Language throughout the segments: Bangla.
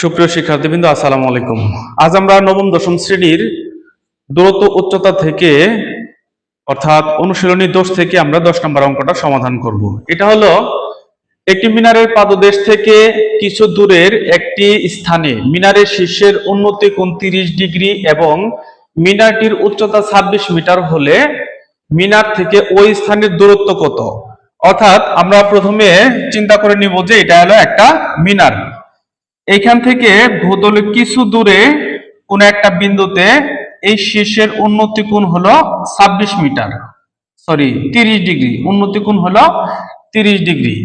সুপ্রিয় শিক্ষার্থীবৃন্দ, আসসালামু আলাইকুম। আজ আমরা নবম, দশম শ্রেণির দূরত্ব, উচ্চতা থেকে, অর্থাৎ অনুশীলনী দোষ থেকে আমরা দশ নম্বর অঙ্কটা সমাধান করব। এটা হলো একটি মিনারের পাদদেশ থেকে কিছু দূরের একটি স্থানে, মিনারের শীর্ষের উন্নতি কোণ তিরিশ ডিগ্রি এবং মিনারটির উচ্চতা ছাব্বিশ মিটার হলে মিনার থেকে ওই স্থানের দূরত্ব কত? অর্থাৎ আমরা প্রথমে চিন্তা করে নিব যে এটা হলো একটা মিনার। এইখান থেকে ভূতলে কিছু দূরে কোন একটা বিন্দুতে এই শীর্ষের উন্নতি কোণ হলো ছাব্বিশ মিটার। সরি তিরিশ ডিগ্রি। উন্নতি কোণ হলো তিরিশ ডিগ্রি।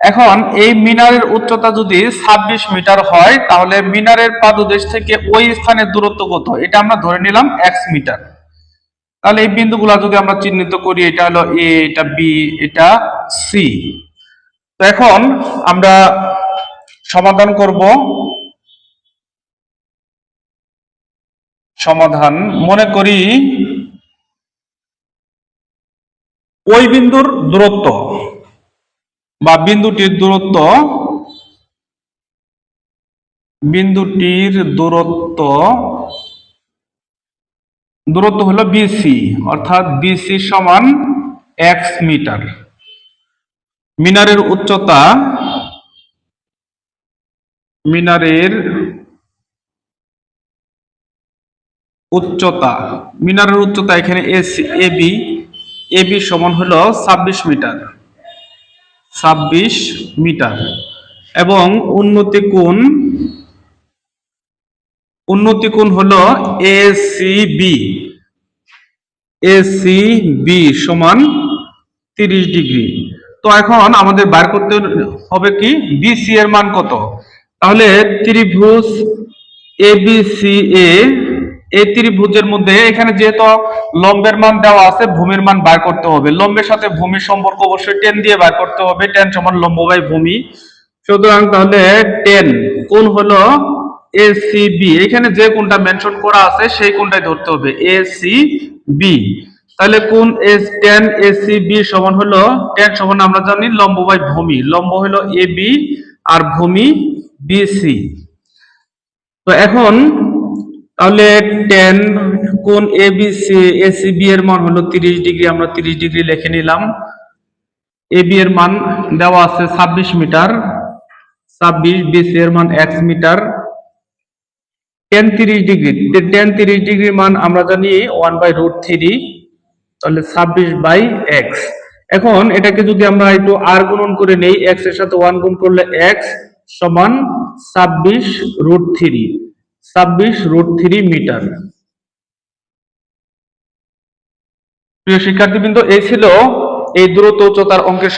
এখন এই মিনারের উচ্চতা যদি ছাব্বিশ মিটার হয়, তাহলে মিনারের পাদদেশ থেকে ওই স্থানের দূরত্ব কত? এটা আমরা ধরে নিলাম এক্স মিটার। তাহলে এই বিন্দুগুলা যদি আমরা চিহ্নিত করি, এটা হলো এ, এটা বি, এটা সি। তো এখন আমরা সমাধান করব। সমাধান মনে করি ওই বিন্দুর দূরত্ব বা বিন্দুটির দূরত্ব বিন্দুটির দূরত্ব দূরত্ব হলো বিসি অর্থাৎ বিসি সমান এক্স মিটার। মিনারের উচ্চতা মিনারের উচ্চতা মিনারের উচ্চতা এখানে এসি এবি এবি সমান হলো ছাব্বিশ মিটার। ছাব্বিশ মিটার। এবং উন্নতি কোণ উন্নতি কোণ হলো এসিবি এসিবি সমান তিরিশ ডিগ্রি। তো এখন আমাদের বার করতে হবে কি? বিসি এর মান কত? তাহলে ত্রিভুজ এ বি সি এ এই ত্রিভুজের মধ্যে এখানে যেহেতু লম্বের মান দেওয়া আছে, ভূমির মান বার করতে হবে। লম্বের সাথে ভূমির সম্পর্ক অবশ্যই টেন দিয়ে বার করতে হবে। টেন সমান লম্ব বাই ভূমি। সুতরাং তাহলে টেন কোন হলো এ সি বি এখানে যে কোনটা মেনশন করা আছে, সেই কোনটাই ধরতে হবে। এ সি বি তাহলে কোন এস টেন এ সি বি সমান হলো টেন সমান আমরা জানি লম্ব বাই ভূমি। লম্ব হলো এ বি আর ভূমি বিসি তো এখন তাহলে টেন কোন A B C A B এর মান হলো তিরিশ ডিগ্রি, আমরা তিরিশ ডিগ্রি লিখে নিলাম। এ বি এর মান দেওয়া আছে ছাব্বিশ মিটার। ছাব্বিশ বিসি এর মান এক্স মিটার। টেন তিরিশ ডিগ্রি টেন তিরিশ ডিগ্রির মান আমরা জানি ওয়ান বাই রুট থ্রি, তাহলে ছাব্বিশ বাই এক্স। এখন এটাকে যদি আমরা একটু আর গুণন করে নেই, এক্সের সাথে ওয়ান গুণ করলে এক্স সমান ছাব্বিশ রুট থ্রি ছাব্বিশ রুট থ্রি মিটার প্রিয় শিক্ষার্থীবৃন্দ, এই ছিল এই দূরত্ব উচ্চতার অঙ্কের